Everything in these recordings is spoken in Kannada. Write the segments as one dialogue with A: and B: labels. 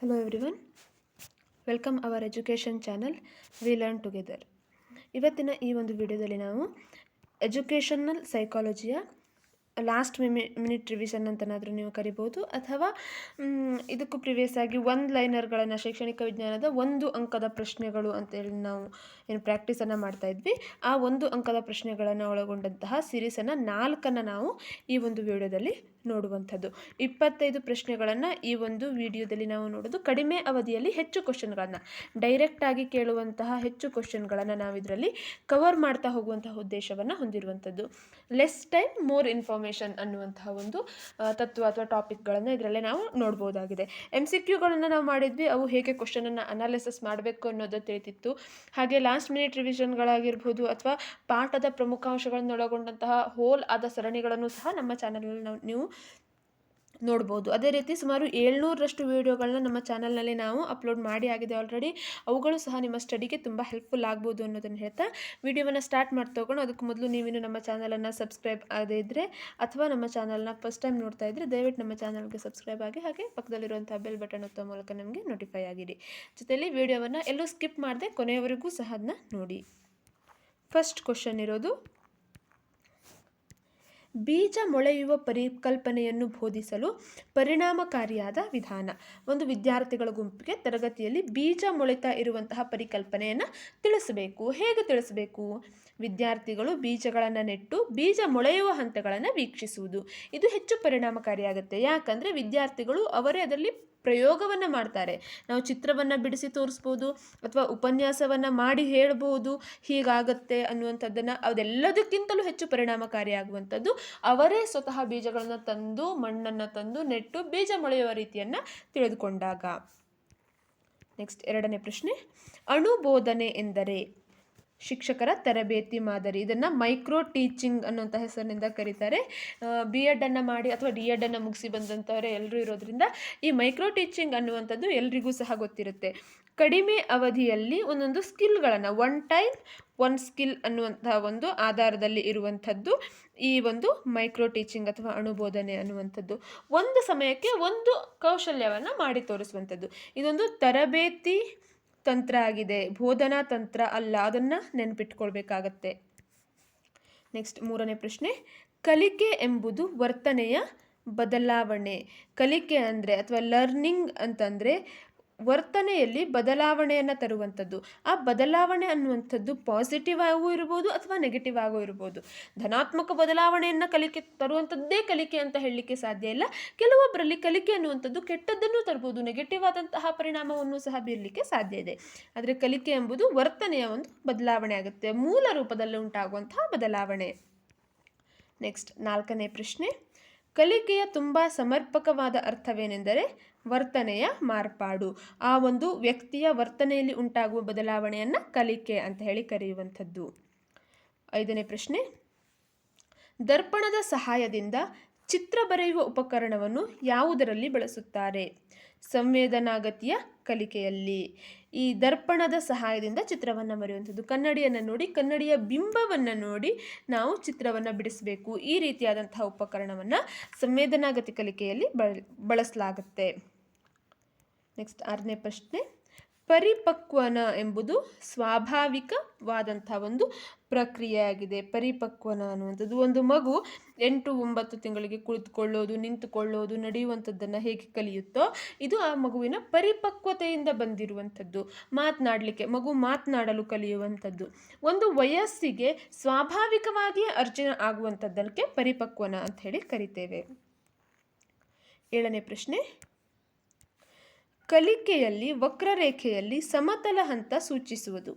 A: Hello everyone, welcome our education channel we learn together ಇವತ್ತಿನ ಈ ಒಂದು ವಿಡಿಯೋದಲ್ಲಿ ನಾವು ಎಜುಕೇಷನಲ್ ಸೈಕಾಲಜಿಯ ಲಾಸ್ಟ್ ಮಿಮಿ ಮಿನಿಟ್ ರಿವಿಷನ್ ಅಂತನಾದರೂ ನೀವು ಕರಿಬೋದು ಅಥವಾ ಇದಕ್ಕೂ ಪ್ರಿವಿಯಸ್ ಆಗಿ ಒಂದು ಲೈನರ್ಗಳನ್ನು ಶೈಕ್ಷಣಿಕ ವಿಜ್ಞಾನದ ಒಂದು ಅಂಕದ ಪ್ರಶ್ನೆಗಳು ಅಂತೇಳಿ ನಾವು ಏನು ಪ್ರಾಕ್ಟೀಸನ್ನು ಮಾಡ್ತಾ ಇದ್ವಿ. ಆ ಒಂದು ಅಂಕದ ಪ್ರಶ್ನೆಗಳನ್ನು ಒಳಗೊಂಡಂತಹ ಸಿರೀಸನ್ನು ನಾಲ್ಕನ್ನು ನಾವು ಈ ಒಂದು ವಿಡಿಯೋದಲ್ಲಿ ನೋಡುವಂಥದ್ದು. ಇಪ್ಪತ್ತೈದು ಪ್ರಶ್ನೆಗಳನ್ನು ಈ ಒಂದು ವಿಡಿಯೋದಲ್ಲಿ ನಾವು ನೋಡೋದು. ಕಡಿಮೆ ಅವಧಿಯಲ್ಲಿ ಹೆಚ್ಚು ಕ್ವಶನ್ಗಳನ್ನು ಡೈರೆಕ್ಟಾಗಿ ಕೇಳುವಂತಹ ಹೆಚ್ಚು ಕ್ವಶನ್ಗಳನ್ನು ನಾವು ಇದರಲ್ಲಿ ಕವರ್ ಮಾಡ್ತಾ ಹೋಗುವಂತಹ ಉದ್ದೇಶವನ್ನು ಹೊಂದಿರುವಂಥದ್ದು. ಲೆಸ್ ಟೈಮ್ ಮೋರ್ ಇನ್ಫಾರ್ಮೇಷನ್ ಅನ್ನುವಂತಹ ಒಂದು ತತ್ವ ಅಥವಾ ಟಾಪಿಕ್ಗಳನ್ನು ಇದರಲ್ಲೇ ನಾವು ನೋಡ್ಬೋದಾಗಿದೆ. ಎಂ ಸಿ ಕ್ಯೂಗಳನ್ನು ನಾವು ಮಾಡಿದ್ವಿ. ಅವು ಹೇಗೆ ಕ್ವಶನನ್ನು ಅನಾಲಿಸಿಸ್ ಮಾಡಬೇಕು ಅನ್ನೋದು ತಿಳಿತಿತ್ತು. ಹಾಗೆ ಲಾಸ್ಟ್ ಮಿನಿಟ್ ರಿವಿಷನ್ಗಳಾಗಿರ್ಬೋದು ಅಥವಾ ಪಾಠದ ಪ್ರಮುಖ ಅಂಶಗಳನ್ನು ಒಳಗೊಂಡಂತಹ ಹೋಲ್ ಆದ ಸರಣಿಗಳನ್ನು ಸಹ ನಮ್ಮ ಚಾನಲ್ನಲ್ಲಿ ನಾವು, ನೀವು ನೋಡ್ಬೋದು. ಅದೇ ರೀತಿ ಸುಮಾರು ಏಳ್ನೂರರಷ್ಟು ವೀಡಿಯೋಗಳನ್ನ ನಮ್ಮ ಚಾನಲ್ನಲ್ಲಿ ನಾವು ಅಪ್ಲೋಡ್ ಮಾಡಿ ಆಗಿದೆ ಆಲ್ರೆಡಿ ಅವುಗಳು ಸಹ ನಿಮ್ಮ ಸ್ಟಡಿಗೆ ತುಂಬ ಹೆಲ್ಪ್ಫುಲ್ ಆಗ್ಬೋದು ಅನ್ನೋದನ್ನು ಹೇಳ್ತಾ, ವಿಡಿಯೋವನ್ನು ಸ್ಟಾರ್ಟ್ ಮಾಡಿ ತಗೊಂಡು ಅದಕ್ಕೆ ಮೊದಲು ನೀವಿನ್ನು ನಮ್ಮ ಚಾನಲನ್ನು ಸಬ್ಸ್ಕ್ರೈಬ್ ಆಗದೇ ಇದ್ದರೆ ಅಥವಾ ನಮ್ಮ ಚಾನಲ್ನ ಫಸ್ಟ್ ಟೈಮ್ ನೋಡ್ತಾ ಇದ್ದರೆ ದಯವಿಟ್ಟು ನಮ್ಮ ಚಾನಲ್ಗೆ ಸಬ್ಸ್ಕ್ರೈಬ್ ಆಗಿ ಹಾಗೆ ಪಕ್ಕದಲ್ಲಿರುವಂಥ ಬೆಲ್ ಬಟನ್ ಒತ್ತೋ ಮೂಲಕ ನಮಗೆ ನೋಟಿಫೈ ಆಗಿರಿ. ಜೊತೆಯಲ್ಲಿ ವಿಡಿಯೋವನ್ನು ಎಲ್ಲೂ ಸ್ಕಿಪ್ ಮಾಡದೆ ಕೊನೆಯವರೆಗೂ ಸಹ ಅದನ್ನ ನೋಡಿ. ಫಸ್ಟ್ ಕ್ವಶನ್ ಇರೋದು ಬೀಜ ಮೊಳೆಯುವ ಪರಿಕಲ್ಪನೆಯನ್ನು ಬೋಧಿಸಲು ಪರಿಣಾಮಕಾರಿಯಾದ ವಿಧಾನ. ಒಂದು ವಿದ್ಯಾರ್ಥಿಗಳ ಗುಂಪಿಗೆ ತರಗತಿಯಲ್ಲಿ ಬೀಜ ಮೊಳೆತಾ ಇರುವಂತಹ ಪರಿಕಲ್ಪನೆಯನ್ನು ತಿಳಿಸಬೇಕು. ಹೇಗೆ ತಿಳಿಸಬೇಕು? ವಿದ್ಯಾರ್ಥಿಗಳು ಬೀಜಗಳನ್ನು ನೆಟ್ಟು ಬೀಜ ಮೊಳೆಯುವ ಹಂತಗಳನ್ನು ವೀಕ್ಷಿಸುವುದು. ಇದು ಹೆಚ್ಚು ಪರಿಣಾಮಕಾರಿಯಾಗುತ್ತೆ. ಯಾಕಂದರೆ ವಿದ್ಯಾರ್ಥಿಗಳು ಅವರೇ ಅದರಲ್ಲಿ ಪ್ರಯೋಗವನ್ನು ಮಾಡ್ತಾರೆ. ನಾವು ಚಿತ್ರವನ್ನು ಬಿಡಿಸಿ ತೋರಿಸ್ಬೋದು ಅಥವಾ ಉಪನ್ಯಾಸವನ್ನು ಮಾಡಿ ಹೇಳ್ಬೋದು ಹೀಗಾಗತ್ತೆ ಅನ್ನುವಂಥದ್ದನ್ನು ಅದೆಲ್ಲದಕ್ಕಿಂತಲೂ ಹೆಚ್ಚು ಪರಿಣಾಮಕಾರಿಯಾಗುವಂಥದ್ದು ಅವರೇ ಸ್ವತಃ ಬೀಜಗಳನ್ನು ತಂದು ಮಣ್ಣನ್ನು ತಂದು ನೆಟ್ಟು ಬೀಜ ಮೊಳೆಯುವ ರೀತಿಯನ್ನು ತಿಳಿದುಕೊಂಡಾಗ. ನೆಕ್ಸ್ಟ್ ಎರಡನೇ ಪ್ರಶ್ನೆ, ಅಣುಬೋಧನೆ ಎಂದರೆ ಶಿಕ್ಷಕರ ತರಬೇತಿ ಮಾದರಿ. ಇದನ್ನು ಮೈಕ್ರೋ ಟೀಚಿಂಗ್ ಅನ್ನುವಂಥ ಹೆಸರಿನಿಂದ ಕರೀತಾರೆ. ಬಿ ಎಡನ್ನು ಮಾಡಿ ಅಥವಾ ಡಿ ಎಡನ್ನು ಮುಗಿಸಿ ಬಂದಂಥವರೇ ಎಲ್ಲರೂ ಇರೋದ್ರಿಂದ ಈ ಮೈಕ್ರೋ ಟೀಚಿಂಗ್ ಅನ್ನುವಂಥದ್ದು ಎಲ್ರಿಗೂ ಸಹ ಗೊತ್ತಿರುತ್ತೆ. ಕಡಿಮೆ ಅವಧಿಯಲ್ಲಿ ಒಂದೊಂದು ಸ್ಕಿಲ್ಗಳನ್ನು, ಒನ್ ಟೈಮ್, ಒನ್ ಸ್ಕಿಲ್ ಅನ್ನುವಂಥ ಒಂದು ಆಧಾರದಲ್ಲಿ ಇರುವಂಥದ್ದು ಈ ಒಂದು ಮೈಕ್ರೋ ಟೀಚಿಂಗ್ ಅಥವಾ ಅನುಬೋಧನೆ ಅನ್ನುವಂಥದ್ದು. ಒಂದು ಸಮಯಕ್ಕೆ ಒಂದು ಕೌಶಲ್ಯವನ್ನು ಮಾಡಿ ತೋರಿಸುವಂಥದ್ದು. ಇದೊಂದು ತರಬೇತಿ ತಂತ್ರ ಆಗಿದೆ. ಬೋಧನಾ ತಂತ್ರ ಅಲ್ಲ, ಅದನ್ನು ನೆನಪಿಟ್ಕೊಳ್ಬೇಕಾಗತ್ತೆ. ನೆಕ್ಸ್ಟ್ ಮೂರನೇ ಪ್ರಶ್ನೆ. ಕಲಿಕೆ ಎಂಬುದು ವರ್ತನೆಯ ಬದಲಾವಣೆ. ಕಲಿಕೆ ಅಂದರೆ ಅಥವಾ ಲರ್ನಿಂಗ್ ಅಂತಂದರೆ ವರ್ತನೆಯಲ್ಲಿ ಬದಲಾವಣೆಯನ್ನು ತರುವಂಥದ್ದು. ಆ ಬದಲಾವಣೆ ಅನ್ನುವಂಥದ್ದು ಪಾಸಿಟಿವ್ ಆಗೂ ಇರ್ಬೋದು ಅಥವಾ ನೆಗೆಟಿವ್ ಆಗೂ ಇರ್ಬೋದು. ಧನಾತ್ಮಕ ಬದಲಾವಣೆಯನ್ನು ಕಲಿಕೆ ತರುವಂಥದ್ದೇ ಕಲಿಕೆ ಅಂತ ಹೇಳಲಿಕ್ಕೆ ಸಾಧ್ಯ ಇಲ್ಲ. ಕೆಲವೊಬ್ಬರಲ್ಲಿ ಕಲಿಕೆ ಅನ್ನುವಂಥದ್ದು ಕೆಟ್ಟದ್ದನ್ನು ತರ್ಬೋದು ನೆಗೆಟಿವ್ ಆದಂತಹ ಪರಿಣಾಮವನ್ನು ಸಹ ಬೀರಲಿಕ್ಕೆ ಸಾಧ್ಯ ಇದೆ. ಆದರೆ ಕಲಿಕೆ ಎಂಬುದು ವರ್ತನೆಯ ಒಂದು ಬದಲಾವಣೆ ಆಗುತ್ತೆ. ಮೂಲ ರೂಪದಲ್ಲಿ ಉಂಟಾಗುವಂತಹ ಬದಲಾವಣೆ. ನೆಕ್ಸ್ಟ್ ನಾಲ್ಕನೇ ಪ್ರಶ್ನೆ. ಕಲಿಕೆಯ ತುಂಬ ಸಮರ್ಪಕವಾದ ಅರ್ಥವೇನೆಂದರೆ ವರ್ತನೆಯ ಮಾರ್ಪಾಡು. ಆ ಒಂದು ವ್ಯಕ್ತಿಯ ವರ್ತನೆಯಲ್ಲಿ ಉಂಟಾಗುವ ಬದಲಾವಣೆಯನ್ನು ಕಲಿಕೆ ಅಂತ ಹೇಳಿ ಕರೆಯುವಂಥದ್ದು. ಐದನೇ ಪ್ರಶ್ನೆ. ದರ್ಪಣದ ಸಹಾಯದಿಂದ ಚಿತ್ರ ಬರೆಯುವ ಉಪಕರಣವನ್ನು ಯಾವುದರಲ್ಲಿ ಬಳಸುತ್ತಾರೆ? ಸಂವೇದನಾಗತಿಯ ಕಲಿಕೆಯಲ್ಲಿ. ಈ ದರ್ಪಣದ ಸಹಾಯದಿಂದ ಚಿತ್ರವನ್ನು ಬರೆಯುವಂಥದ್ದು. ಕನ್ನಡಿಯನ್ನು ನೋಡಿ, ಕನ್ನಡಿಯ ಬಿಂಬವನ್ನು ನೋಡಿ ನಾವು ಚಿತ್ರವನ್ನು ಬಿಡಿಸಬೇಕು. ಈ ರೀತಿಯಾದಂತಹ ಉಪಕರಣವನ್ನು ಸಂವೇದನಾಗತಿ ಕಲಿಕೆಯಲ್ಲಿ ಬಳ, ಬಳಸಲಾಗುತ್ತೆ. ನೆಕ್ಸ್ಟ್ ಆರನೇ ಪ್ರಶ್ನೆ. ಪರಿಪಕ್ವನ ಎಂಬುದು ಸ್ವಾಭಾವಿಕವಾದಂಥ ಒಂದು ಪ್ರಕ್ರಿಯೆಯಾಗಿದೆ. ಪರಿಪಕ್ವನ ಅನ್ನುವಂಥದ್ದು ಒಂದು ಮಗು ಎಂಟು ಒಂಬತ್ತು ತಿಂಗಳಿಗೆ ಕುಳಿತುಕೊಳ್ಳೋದು, ನಿಂತುಕೊಳ್ಳೋದು, ನಡೆಯುವಂಥದ್ದನ್ನು ಹೇಗೆ ಕಲಿಯುತ್ತೋ ಇದು ಆ ಮಗುವಿನ ಪರಿಪಕ್ವತೆಯಿಂದ ಬಂದಿರುವಂಥದ್ದು. ಮಾತನಾಡಲಿಕ್ಕೆ, ಮಗು ಮಾತನಾಡಲು ಕಲಿಯುವಂಥದ್ದು. ಒಂದು ವಯಸ್ಸಿಗೆ ಸ್ವಾಭಾವಿಕವಾಗಿಯೇ ಅರ್ಜನ ಆಗುವಂಥದ್ದಕ್ಕೆ ಪರಿಪಕ್ವನ ಅಂತ ಹೇಳಿ ಕರಿತೇವೆ. ಏಳನೇ ಪ್ರಶ್ನೆ ಕಲಿಕೆಯಲ್ಲಿ ವಕ್ರರೇಖೆಯಲ್ಲಿ ಸಮತಲ ಹಂತ ಸೂಚಿಸುವುದು.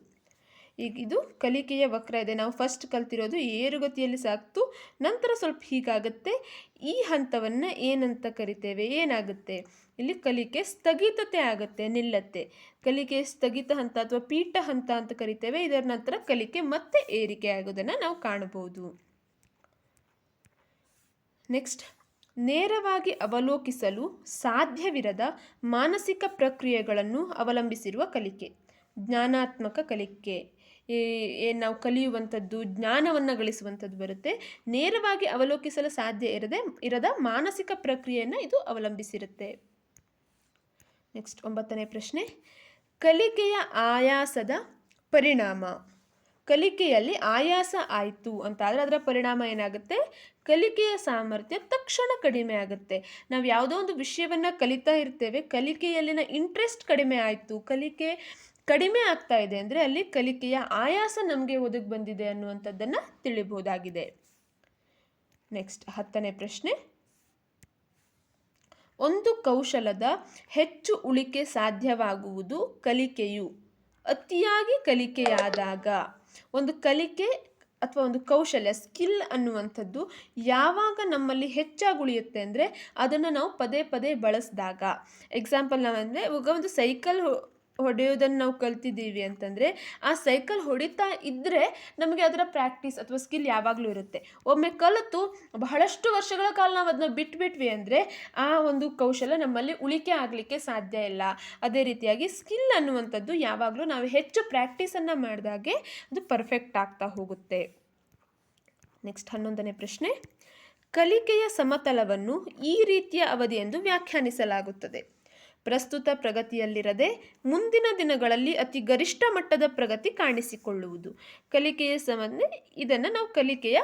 A: ಈಗ ಇದು ಕಲಿಕೆಯ ವಕ್ರ ಇದೆ. ನಾವು ಫಸ್ಟ್ ಕಲ್ತಿರೋದು ಏರುಗತಿಯಲ್ಲಿ ಸಾಕ್ತು, ನಂತರ ಸ್ವಲ್ಪ ಹೀಗಾಗುತ್ತೆ. ಈ ಹಂತವನ್ನು ಏನಂತ ಕರಿತೇವೆ? ಏನಾಗುತ್ತೆ? ಇಲ್ಲಿ ಕಲಿಕೆ ಸ್ಥಗಿತತೆ ಆಗುತ್ತೆ, ನಿಲ್ಲತ್ತೆ. ಕಲಿಕೆ ಸ್ಥಗಿತ ಹಂತ ಅಥವಾ ಪೀಠ ಹಂತ ಅಂತ ಕರಿತೇವೆ. ಇದರ ನಂತರ ಕಲಿಕೆ ಮತ್ತೆ ಏರಿಕೆ ಆಗೋದನ್ನು ನಾವು ಕಾಣಬಹುದು. ನೆಕ್ಸ್ಟ್ ನೇರವಾಗಿ ಅವಲೋಕಿಸಲು ಸಾಧ್ಯವಿರದ ಮಾನಸಿಕ ಪ್ರಕ್ರಿಯೆಗಳನ್ನು ಅವಲಂಬಿಸಿರುವ ಕಲಿಕೆ. ಜ್ಞಾನಾತ್ಮಕ ಕಲಿಕೆ. ಏನು ನಾವು ಕಲಿಯುವಂಥದ್ದು, ಜ್ಞಾನವನ್ನು ಗಳಿಸುವಂಥದ್ದು ಬರುತ್ತೆ. ನೇರವಾಗಿ ಅವಲೋಕಿಸಲು ಸಾಧ್ಯ ಇರದೆ, ಇರದ ಮಾನಸಿಕ ಪ್ರಕ್ರಿಯೆಯನ್ನು ಇದು ಅವಲಂಬಿಸಿರುತ್ತೆ. ನೆಕ್ಸ್ಟ್ ಒಂಬತ್ತನೇ ಪ್ರಶ್ನೆ. ಕಲಿಕೆಯ ಆಯಾಸದ ಪರಿಣಾಮ. ಕಲಿಕೆಯಲ್ಲಿ ಆಯಾಸ ಆಯಿತು ಅಂತಾದರೆ ಅದರ ಪರಿಣಾಮ ಏನಾಗುತ್ತೆ? ಕಲಿಕೆಯ ಸಾಮರ್ಥ್ಯ ತಕ್ಷಣ ಕಡಿಮೆ ಆಗುತ್ತೆ. ನಾವು ಯಾವುದೋ ಒಂದು ವಿಷಯವನ್ನು ಕಲಿತಾ ಇರ್ತೇವೆ, ಕಲಿಕೆಯಲ್ಲಿನ ಇಂಟ್ರೆಸ್ಟ್ ಕಡಿಮೆ ಆಯಿತು, ಕಲಿಕೆ ಕಡಿಮೆ ಆಗ್ತಾ ಇದೆ ಅಂದರೆ ಅಲ್ಲಿ ಕಲಿಕೆಯ ಆಯಾಸ ನಮಗೆ ಒದಗಿ ಬಂದಿದೆ ಅನ್ನುವಂಥದ್ದನ್ನು ತಿಳಿಬಹುದಾಗಿದೆ ನೆಕ್ಸ್ಟ್ ಹತ್ತನೇ ಪ್ರಶ್ನೆ. ಒಂದು ಕೌಶಲದ ಹೆಚ್ಚು ಉಳಿಕೆ ಸಾಧ್ಯವಾಗುವುದು ಕಲಿಕೆಯು. ಅತಿಯಾಗಿ ಕಲಿಕೆಯಾದಾಗ. ಒಂದು ಕಲಿಕೆ ಅಥವಾ ಒಂದು ಕೌಶಲ್ಯ ಸ್ಕಿಲ್ ಅನ್ನುವಂಥದ್ದು ಯಾವಾಗ ನಮ್ಮಲ್ಲಿ ಹೆಚ್ಚಾಗಿ ಉಳಿಯುತ್ತೆ ಅಂದರೆ ಅದನ್ನು ನಾವು ಪದೇ ಪದೇ ಬಳಸಿದಾಗ. ಎಕ್ಸಾಂಪಲ್ ನಾವಂದರೆ ಇವಾಗ ಒಂದು ಸೈಕಲ್ ಹೊಡೆಯೋದನ್ನು ನಾವು ಕಲ್ತಿದ್ದೀವಿ ಅಂತಂದರೆ, ಆ ಸೈಕಲ್ ಹೊಡಿತಾ ಇದ್ದರೆ ನಮಗೆ ಅದರ ಪ್ರಾಕ್ಟೀಸ್ ಅಥವಾ ಸ್ಕಿಲ್ ಯಾವಾಗಲೂ ಇರುತ್ತೆ. ಒಮ್ಮೆ ಕಲಿತು, ಬಹಳಷ್ಟು ವರ್ಷಗಳ ಕಾಲ ನಾವು ಅದನ್ನ ಬಿಟ್ಬಿಟ್ವಿ ಅಂದರೆ, ಆ ಒಂದು ಕೌಶಲ ನಮ್ಮಲ್ಲಿ ಉಳಿಕೆ ಆಗಲಿಕ್ಕೆ ಸಾಧ್ಯ ಇಲ್ಲ. ಅದೇ ರೀತಿಯಾಗಿ ಸ್ಕಿಲ್ ಅನ್ನುವಂಥದ್ದು ಯಾವಾಗಲೂ ನಾವು ಹೆಚ್ಚು ಪ್ರಾಕ್ಟೀಸನ್ನು ಮಾಡಿದಾಗೆ ಅದು ಪರ್ಫೆಕ್ಟ್ ಆಗ್ತಾ ಹೋಗುತ್ತೆ. ನೆಕ್ಸ್ಟ್ ಹನ್ನೊಂದನೇ ಪ್ರಶ್ನೆ. ಕಲಿಕೆಯ ಸಮತಲವನ್ನು ಈ ರೀತಿಯ ಅವಧಿ ಎಂದು ವ್ಯಾಖ್ಯಾನಿಸಲಾಗುತ್ತದೆ. ಪ್ರಸ್ತುತ ಪ್ರಗತಿಯಲ್ಲಿರದೆ ಮುಂದಿನ ದಿನಗಳಲ್ಲಿ ಅತಿ ಗರಿಷ್ಠ ಮಟ್ಟದ ಪ್ರಗತಿ ಕಾಣಿಸಿಕೊಳ್ಳುವುದು. ಕಲಿಕೆಯ ಸಂಬಂಧ ಇದನ್ನು ನಾವು ಕಲಿಕೆಯ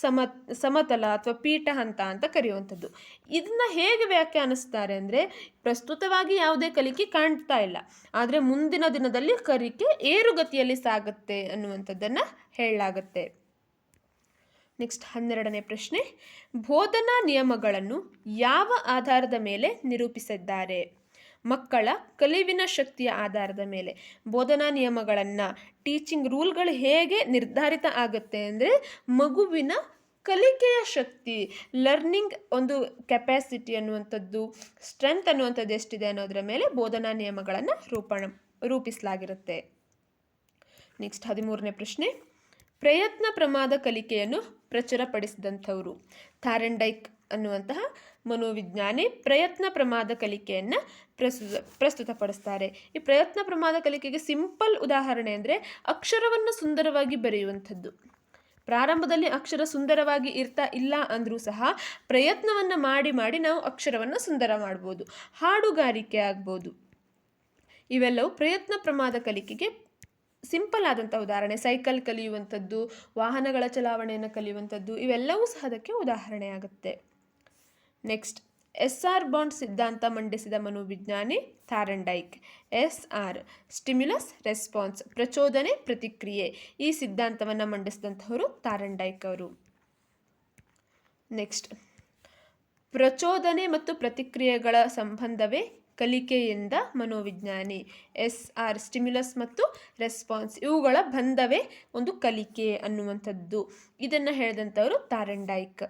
A: ಸಮ, ಸಮತಲ ಅಥವಾ ಪೀಠ ಹಂತ ಅಂತ ಕರೆಯುವಂಥದ್ದು. ಇದನ್ನು ಹೇಗೆ ವ್ಯಾಖ್ಯಾನಿಸ್ತಾರೆ ಅಂದರೆ, ಪ್ರಸ್ತುತವಾಗಿ ಯಾವುದೇ ಕಲಿಕೆ ಕಾಣ್ತಾ ಇಲ್ಲ. ಆದರೆ ಮುಂದಿನ ದಿನದಲ್ಲಿ ಕಲಿಕೆ ಏರುಗತಿಯಲ್ಲಿ ಸಾಗುತ್ತೆ ಅನ್ನುವಂಥದ್ದನ್ನು ಹೇಳಲಾಗುತ್ತೆ. ನೆಕ್ಸ್ಟ್ ಹನ್ನೆರಡನೇ ಪ್ರಶ್ನೆ, ಬೋಧನಾ ನಿಯಮಗಳನ್ನು ಯಾವ ಆಧಾರದ ಮೇಲೆ ನಿರೂಪಿಸಿದ್ದಾರೆ? ಮಕ್ಕಳ ಕಲಿವಿನ ಶಕ್ತಿಯ ಆಧಾರದ ಮೇಲೆ ಬೋಧನಾ ನಿಯಮಗಳನ್ನು ಟೀಚಿಂಗ್ ರೂಲ್ಗಳು ಹೇಗೆ ನಿರ್ಧಾರಿತ ಆಗುತ್ತೆ ಅಂದರೆ ಮಗುವಿನ ಕಲಿಕೆಯ ಶಕ್ತಿ ಲರ್ನಿಂಗ್ ಒಂದು ಕೆಪ್ಯಾಸಿಟಿ ಅನ್ನುವಂಥದ್ದು ಸ್ಟ್ರೆಂತ್ ಅನ್ನುವಂಥದ್ದು ಎಷ್ಟಿದೆ ಅನ್ನೋದರ ಮೇಲೆ ಬೋಧನಾ ನಿಯಮಗಳನ್ನು ರೂಪಣ, ರೂಪಿಸಲಾಗಿರುತ್ತೆ. ನೆಕ್ಸ್ಟ್ ಹದಿಮೂರನೇ ಪ್ರಶ್ನೆ. ಪ್ರಯತ್ನ ಪ್ರಮಾದ ಕಲಿಕೆಯನ್ನು ಪ್ರಚುರಪಡಿಸಿದಂಥವರು ಥಾರೆಂಡೈಕ್ ಅನ್ನುವಂತಹ ಮನೋವಿಜ್ಞಾನಿ ಪ್ರಯತ್ನ ಪ್ರಮಾದ ಕಲಿಕೆಯನ್ನು ಪ್ರಸ್ತುತ ಪ್ರಸ್ತುತಪಡಿಸ್ತಾರೆ. ಈ ಪ್ರಯತ್ನ ಪ್ರಮಾದ ಕಲಿಕೆಗೆ ಸಿಂಪಲ್ ಉದಾಹರಣೆ ಅಂದರೆ ಅಕ್ಷರವನ್ನು ಸುಂದರವಾಗಿ ಬರೆಯುವಂಥದ್ದು. ಪ್ರಾರಂಭದಲ್ಲಿ ಅಕ್ಷರ ಸುಂದರವಾಗಿ ಇರ್ತಾ ಇಲ್ಲ ಅಂದರೂ ಸಹ ಪ್ರಯತ್ನವನ್ನು ಮಾಡಿ ಮಾಡಿ ನಾವು ಅಕ್ಷರವನ್ನು ಸುಂದರ ಮಾಡ್ಬೋದು. ಹಾಡುಗಾರಿಕೆ ಆಗ್ಬೋದು. ಇವೆಲ್ಲವೂ ಪ್ರಯತ್ನ ಪ್ರಮಾದ ಕಲಿಕೆಗೆ ಸಿಂಪಲ್ ಆದಂಥ ಉದಾಹರಣೆ. ಸೈಕಲ್ ಕಲಿಯುವಂಥದ್ದು, ವಾಹನಗಳ ಚಲಾವಣೆಯನ್ನು ಕಲಿಯುವಂಥದ್ದು, ಇವೆಲ್ಲವೂ ಸಹ ಅದಕ್ಕೆ ಉದಾಹರಣೆ ಆಗುತ್ತೆ ನೆಕ್ಸ್ಟ್ ಎಸ್ ಆರ್ ಬಾಂಡ್ ಸಿದ್ಧಾಂತ ಮಂಡಿಸಿದ ಮನೋವಿಜ್ಞಾನಿ Thorndike S R stimulus response ಪ್ರಚೋದನೆ ಪ್ರತಿಕ್ರಿಯೆ ಈ ಸಿದ್ಧಾಂತವನ್ನು ಮಂಡಿಸಿದಂಥವರು ತಾರಂಡೈಕ್ ಅವರು. ನೆಕ್ಸ್ಟ್ ಪ್ರಚೋದನೆ ಮತ್ತು ಪ್ರತಿಕ್ರಿಯೆಗಳ ಸಂಬಂಧವೇ ಕಲಿಕೆಯಿಂದ ಮನೋವಿಜ್ಞಾನಿ ಎಸ್ ಆರ್ ಸ್ಟಿಮ್ಯುಲಸ್ ಮತ್ತು ರೆಸ್ಪಾನ್ಸ್ ಇವುಗಳ ಬಂಧವೇ ಒಂದು ಕಲಿಕೆ ಅನ್ನುವಂಥದ್ದು. ಇದನ್ನು ಹೇಳಿದಂಥವರು ತಾರಂಡೈಕ್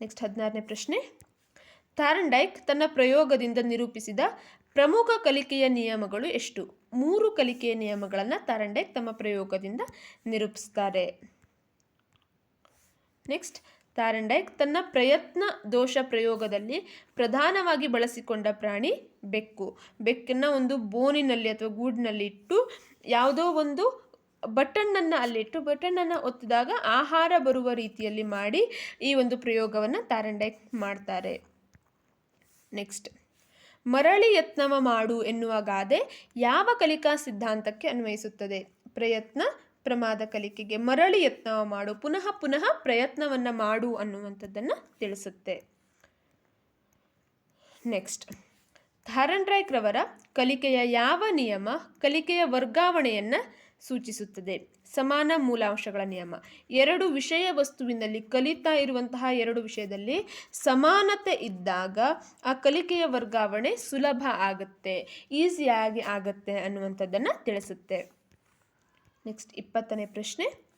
A: ನೆಕ್ಸ್ಟ್ ಹದಿನಾರನೇ ಪ್ರಶ್ನೆ. ಥಾರಂಡೈಕ್ ತನ್ನ ಪ್ರಯೋಗದಿಂದ ನಿರೂಪಿಸಿದ ಪ್ರಮುಖ ಕಲಿಕೆಯ ನಿಯಮಗಳು ಎಷ್ಟು? ಮೂರು ಕಲಿಕೆಯ ನಿಯಮಗಳನ್ನು ತಾರಂಡೈಕ್ ತಮ್ಮ ಪ್ರಯೋಗದಿಂದ ನಿರೂಪಿಸ್ತಾರೆ. ನೆಕ್ಸ್ಟ್ ತಾರಂಡೈಕ್ ತನ್ನ ಪ್ರಯತ್ನ ದೋಷ ಪ್ರಯೋಗದಲ್ಲಿ ಪ್ರಧಾನವಾಗಿ ಬಳಸಿಕೊಂಡ ಪ್ರಾಣಿ ಬೆಕ್ಕು. ಬೆಕ್ಕನ್ನು ಒಂದು ಬೋನಿನಲ್ಲಿ ಅಥವಾ ಗೂಡಿನಲ್ಲಿ ಇಟ್ಟು ಯಾವುದೋ ಒಂದು ಬಟನ್ನನ್ನು ಅಲ್ಲಿಟ್ಟು ಬಟನ್ನನ್ನು ಒತ್ತಿದಾಗ ಆಹಾರ ಬರುವ ರೀತಿಯಲ್ಲಿ ಮಾಡಿ ಈ ಒಂದು ಪ್ರಯೋಗವನ್ನು ತಾರಂಡೈಕ್ ಮಾಡ್ತಾರೆ. ನೆಕ್ಸ್ಟ್, ಮರಳಿ ಯತ್ನವ ಮಾಡು ಎನ್ನುವ ಗಾದೆ ಯಾವ ಕಲಿಕಾ ಸಿದ್ಧಾಂತಕ್ಕೆ ಅನ್ವಯಿಸುತ್ತದೆ? ಪ್ರಯತ್ನ, ಪ್ರಮಾದ ಕಲಿಕೆಗೆ ಮರಳಿ ಯತ್ನವ ಮಾಡು, ಪುನಃ ಪುನಃ ಪ್ರಯತ್ನವನ್ನು ಮಾಡು ಅನ್ನುವಂಥದ್ದನ್ನು ತಿಳಿಸುತ್ತೆ. ನೆಕ್ಸ್ಟ್, ಥಾರನ್ ರವರ ಕಲಿಕೆಯ ಯಾವ ನಿಯಮ, ಕಲಿಕೆಯ ವರ್ಗಾವಣೆಯನ್ನು ಸೂಚಿಸುತ್ತದೆ. ಸಮಾನ ಮೂಲಾಂಶಗಳ ನಿಯಮ. ಎರಡು ವಿಷಯ ವಸ್ತುವಿನಲ್ಲಿ ಕಲಿತಾ ಇರುವಂತಹ ಎರಡು ವಿಷಯದಲ್ಲಿ ಸಮಾನತೆ ಇದ್ದಾಗ ಆ ಕಲಿಕೆಯ ವರ್ಗಾವಣೆ ಸುಲಭ ಆಗುತ್ತೆ, ಈಸಿಯಾಗಿ ಆಗುತ್ತೆ ಅನ್ನುವಂಥದ್ದನ್ನು ತಿಳಿಸುತ್ತೆ. ನೆಕ್ಸ್ಟ್ ಇಪ್ಪತ್ತನೇ ಪ್ರಶ್ನೆ.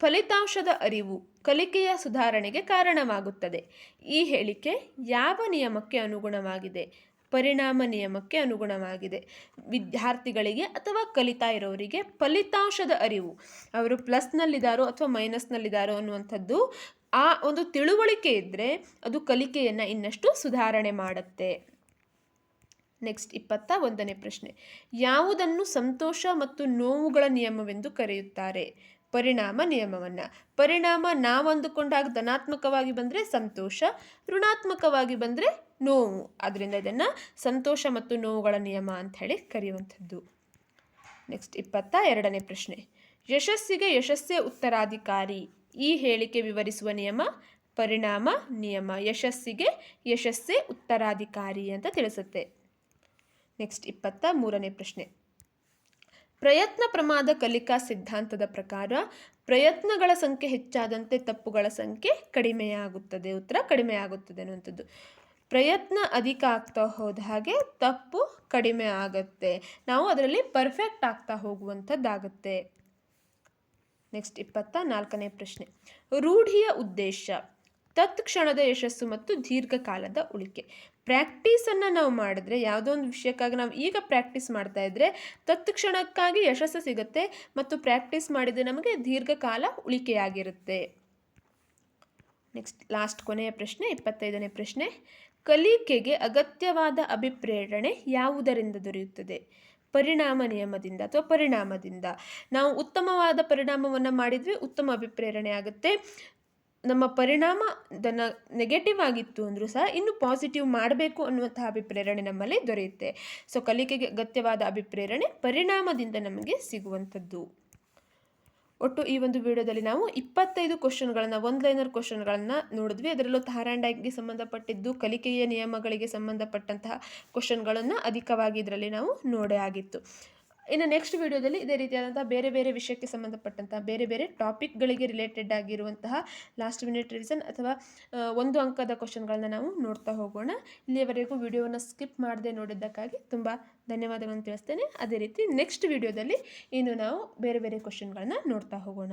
A: ಫಲಿತಾಂಶದ ಅರಿವು ಕಲಿಕೆಯ ಸುಧಾರಣೆಗೆ ಕಾರಣವಾಗುತ್ತದೆ. ಈ ಹೇಳಿಕೆ ಯಾವ ನಿಯಮಕ್ಕೆ ಅನುಗುಣವಾಗಿದೆ? ಪರಿಣಾಮ ನಿಯಮಕ್ಕೆ ಅನುಗುಣವಾಗಿದೆ. ವಿದ್ಯಾರ್ಥಿಗಳಿಗೆ ಅಥವಾ ಕಲಿತಾ ಇರೋರಿಗೆ ಫಲಿತಾಂಶದ ಅರಿವು. ಅವರು ಪ್ಲಸ್ನಲ್ಲಿದ್ದಾರೋ ಅಥವಾ ಮೈನಸ್ನಲ್ಲಿದ್ದಾರೋ ಅನ್ನುವಂಥದ್ದು ಆ ಒಂದು ತಿಳುವಳಿಕೆ ಇದ್ದರೆ ಅದು ಕಲಿಕೆಯನ್ನು ಇನ್ನಷ್ಟು ಸುಧಾರಣೆ ಮಾಡುತ್ತೆ. ನೆಕ್ಸ್ಟ್ ಇಪ್ಪತ್ತ ಒಂದನೇ ಪ್ರಶ್ನೆ. ಯಾವುದನ್ನು ಸಂತೋಷ ಮತ್ತು ನೋವುಗಳ ನಿಯಮವೆಂದು ಕರೆಯುತ್ತಾರೆ? ಪರಿಣಾಮ ನಿಯಮವನ್ನು. ಪರಿಣಾಮ ನಾವು ಅಂದುಕೊಂಡಾಗ ಧನಾತ್ಮಕವಾಗಿ ಬಂದರೆ ಸಂತೋಷ, ಋಣಾತ್ಮಕವಾಗಿ ಬಂದರೆ ನೋವು. ಅದರಿಂದ ಇದನ್ನು ಸಂತೋಷ ಮತ್ತು ನೋವುಗಳ ನಿಯಮ ಅಂತ ಹೇಳಿ ಕರೆಯುವಂಥದ್ದು. ನೆಕ್ಸ್ಟ್ ಇಪ್ಪತ್ತ ಎರಡನೇ ಪ್ರಶ್ನೆ. ಯಶಸ್ಸಿಗೆ ಯಶಸ್ಸೇ ಉತ್ತರಾಧಿಕಾರಿ. ಈ ಹೇಳಿಕೆ ವಿವರಿಸುವ ನಿಯಮ, ಪರಿಣಾಮ, ನಿಯಮ. ಯಶಸ್ಸಿಗೆ ಯಶಸ್ಸೇ ಉತ್ತರಾಧಿಕಾರಿ ಅಂತ ತಿಳಿಸುತ್ತೆ. ನೆಕ್ಸ್ಟ್ ಇಪ್ಪತ್ತ ಮೂರನೇ ಪ್ರಶ್ನೆ. ಪ್ರಯತ್ನ ಪ್ರಮಾದ ಕಲಿಕಾ ಸಿದ್ಧಾಂತದ ಪ್ರಕಾರ ಪ್ರಯತ್ನಗಳ ಸಂಖ್ಯೆ ಹೆಚ್ಚಾದಂತೆ ತಪ್ಪುಗಳ ಸಂಖ್ಯೆ ಕಡಿಮೆಯಾಗುತ್ತದೆ. ಉತ್ತರ ಕಡಿಮೆಯಾಗುತ್ತದೆ ಅನ್ನುವಂಥದ್ದು ಪ್ರಯತ್ನ ಅಧಿಕ ಆಗ್ತಾ ಹೋದ ಹಾಗೆ ತಪ್ಪು ಕಡಿಮೆ ಆಗುತ್ತೆ. ನಾವು ಅದರಲ್ಲಿ ಪರ್ಫೆಕ್ಟ್ ಆಗ್ತಾ ಹೋಗುವಂಥದ್ದಾಗುತ್ತೆ. ನೆಕ್ಸ್ಟ್ ಇಪ್ಪತ್ತ ನಾಲ್ಕನೇ ಪ್ರಶ್ನೆ. ರೂಢಿಯ ಉದ್ದೇಶ. ತತ್ಕ್ಷಣದ ಯಶಸ್ಸು ಮತ್ತು ದೀರ್ಘಕಾಲದ ಉಳಿಕೆ. ಪ್ರಾಕ್ಟೀಸನ್ನು ನಾವು ಮಾಡಿದ್ರೆ, ಯಾವುದೋ ಒಂದು ವಿಷಯಕ್ಕಾಗಿ ನಾವು ಈಗ ಪ್ರಾಕ್ಟೀಸ್ ಮಾಡ್ತಾ ಇದ್ದರೆ ತತ್ಕ್ಷಣಕ್ಕಾಗಿ ಯಶಸ್ಸು ಸಿಗುತ್ತೆ ಮತ್ತು ಪ್ರಾಕ್ಟೀಸ್ ಮಾಡಿದರೆ ನಮಗೆ ದೀರ್ಘಕಾಲ ಉಳಿಕೆಯಾಗಿರುತ್ತೆ. ನೆಕ್ಸ್ಟ್ ಲಾಸ್ಟ್ ಕೊನೆಯ ಪ್ರಶ್ನೆ, ಇಪ್ಪತ್ತೈದನೇ ಪ್ರಶ್ನೆ. ಕಲಿಕೆಗೆ ಅಗತ್ಯವಾದ ಅಭಿಪ್ರೇರಣೆ ಯಾವುದರಿಂದ ದೊರೆಯುತ್ತದೆ? ಪರಿಣಾಮ ನಿಯಮದಿಂದ ಅಥವಾ ಪರಿಣಾಮದಿಂದ? ನಾವು ಉತ್ತಮವಾದ ಪರಿಣಾಮವನ್ನು ಮಾಡಿದರೆ ಉತ್ತಮ ಅಭಿಪ್ರೇರಣೆ ಆಗುತ್ತೆ. ನಮ್ಮ ಪರಿಣಾಮ ದನ ನೆಗೆಟಿವ್ ಆಗಿತ್ತು ಅಂದರೂ ಸಹ ಇನ್ನು ಪಾಸಿಟಿವ್ ಮಾಡಬೇಕು ಅನ್ನುವಂತಹ ಅಭಿಪ್ರೇರಣೆ ನಮ್ಮಲ್ಲಿ ದೊರೆಯುತ್ತೆ. ಸೊ ಕಲಿಕೆಗೆ ಅಗತ್ಯವಾದ ಅಭಿಪ್ರೇರಣೆ ಪರಿಣಾಮದಿಂದ ನಮಗೆ ಸಿಗುವಂಥದ್ದು. ಒಟ್ಟು ಈ ಒಂದು ವಿಡಿಯೋದಲ್ಲಿ ನಾವು ಇಪ್ಪತ್ತೈದು ಕ್ವಶನ್ಗಳನ್ನು ಒಂದು ಲೈನರ್ ಕ್ವಶನ್ಗಳನ್ನು ನೋಡಿದ್ವಿ. ಅದರಲ್ಲೂ ಥಾರಾಂಡಾಗಿ ಸಂಬಂಧಪಟ್ಟಿದ್ದು, ಕಲಿಕೆಯ ನಿಯಮಗಳಿಗೆ ಸಂಬಂಧಪಟ್ಟಂತಹ ಕ್ವಶನ್ಗಳನ್ನು ಅಧಿಕವಾಗಿ ಇದರಲ್ಲಿ ನಾವು ನೋಡೇ ಆಗಿತ್ತು. ಇನ್ನು ನೆಕ್ಸ್ಟ್ ವಿಡಿಯೋದಲ್ಲಿ ಇದೇ ರೀತಿಯಾದಂತಹ ಬೇರೆ ಬೇರೆ ವಿಷಯಕ್ಕೆ ಸಂಬಂಧಪಟ್ಟಂತಹ ಬೇರೆ ಬೇರೆ ಟಾಪಿಕ್ಗಳಿಗೆ ರಿಲೇಟೆಡ್ ಆಗಿರುವಂತಹ ಲಾಸ್ಟ್ ಮಿನಿಟ್ ರಿವಿಷನ್ ಅಥವಾ ಒಂದು ಅಂಕದ ಕ್ವಶನ್ಗಳನ್ನ ನಾವು ನೋಡ್ತಾ ಹೋಗೋಣ. ಇಲ್ಲಿಯವರೆಗೂ ವಿಡಿಯೋವನ್ನು ಸ್ಕಿಪ್ ಮಾಡದೆ ನೋಡಿದ್ದಕ್ಕಾಗಿ ತುಂಬ ಧನ್ಯವಾದಗಳನ್ನು ತಿಳಿಸ್ತೇನೆ. ಅದೇ ರೀತಿ ನೆಕ್ಸ್ಟ್ ವಿಡಿಯೋದಲ್ಲಿ ಇನ್ನು ನಾವು ಬೇರೆ ಬೇರೆ ಕ್ವಶನ್ಗಳನ್ನ ನೋಡ್ತಾ ಹೋಗೋಣ.